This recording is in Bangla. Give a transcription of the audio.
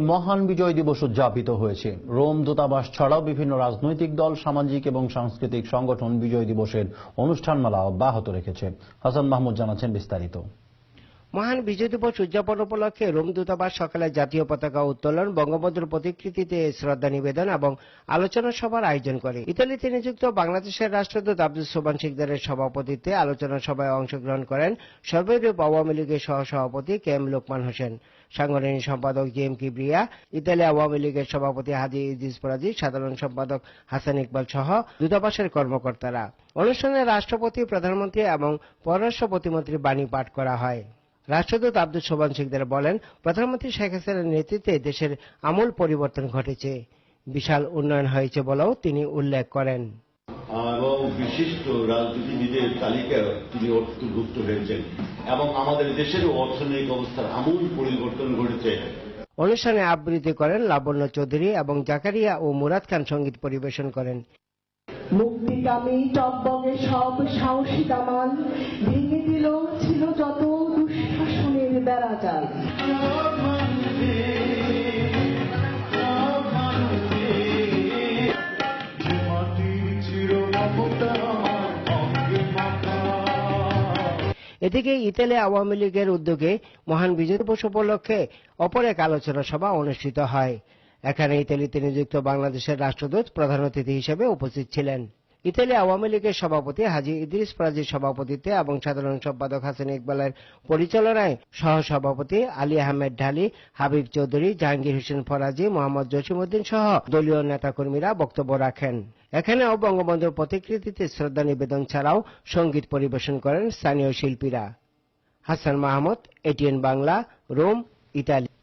মহান বিজয় দিবস উদযাপিত হয়েছে। রোম দূতাবাস ছাড়াও বিভিন্ন রাজনৈতিক দল, সামাজিক এবং সাংস্কৃতিক সংগঠন বিজয় দিবসের অনুষ্ঠানমালা অব্যাহত রেখেছে। হাসান মাহমুদ জানাচ্ছেন বিস্তারিত। মহান বিজয় দিবস উদযাপন উপলক্ষে রোম দূতাবাস সকালে জাতীয় পতাকা উত্তোলন, বঙ্গবন্ধুর প্রতিকৃতিতে শ্রদ্ধা নিবেদন এবং আলোচনা সভার আয়োজন করে। ইতালিতে নিযুক্ত বাংলাদেশের রাষ্ট্রদূত আব্দুল সোবান শিকদারের সভাপতিত্বে আলোচনা সভায় অংশগ্রহণ করেন সর্বৈরূপ আওয়ামী লীগের সহসভাপতি কে এম লোকমান হোসেন। সাংগঠনিক সম্পাদক G M Kibria Italy Awami লীগের সভাপতি হাজি ইদিস পরাজি সাধারণ সম্পাদক হাসান ইকবাল সহ দূতাবাসের কর্মকর্তারা। অনুষ্ঠানে রাষ্ট্রপতি, প্রধানমন্ত্রী এবং পররাষ্ট্র প্রতিমন্ত্রী বাণী পাঠ করা হয়। রাষ্ট্রদূত আব্দুল সোবান শিকদার বলেন প্রধানমন্ত্রী শেখ হাসিনার নেতৃত্বে দেশের আমূল পরিবর্তন ঘটেছে। বিশাল উন্নয়ন হয়েছে বলেও তিনি উল্লেখ করেন। এবং বিশিষ্ট রাজনীতিবিদের তালিকায় তিনি অন্তর্ভুক্ত হয়েছেন। এবং আমাদের দেশের অর্থনৈতিক অবস্থার আমূল পরিবর্তন ঘটেছে। অনুষ্ঠানে আবৃত্তি করেন লাবণ্য চৌধুরী এবং জাকারিয়া ও মুরাদ খান সংগীত পরিবেশন করেন। মুক্তিকামী টকবগে সব সাহসী এদিকে ইতালি আওয়ামী লীগের উদ্যোগে মহান বিজয় দিবস উপলক্ষে অপর এক আলোচনা সভা অনুষ্ঠিত হয়। এখানে ইতালিতে নিযুক্ত বাংলাদেশের রাষ্ট্রদূত প্রধান অতিথি হিসেবে উপস্থিত ছিলেন। ইতালি আওয়ামী লীগের সভাপতি হাজি ইদ্রিস প্রাজির সভাপতিত্বে এবং সাধারণ সম্পাদক হাসান ইকবালের পরিচালনায় সহ সভাপতি আলী আহমেদ ঢালি, হাবিব চৌধুরী, জাহাঙ্গীর হোসেন ফরাজি, মোহাম্মদ জসিমউদ্দিন সহ দলীয় নেতাকর্মীরা বক্তব্য রাখেন। এখানেও বঙ্গবন্ধুর প্রতিকৃতিতে শ্রদ্ধা নিবেদন ছাড়াও সংগীত পরিবেশন করেন স্থানীয় শিল্পীরা। Hasan Mahmud, ATN Bangla, Rome, Italy.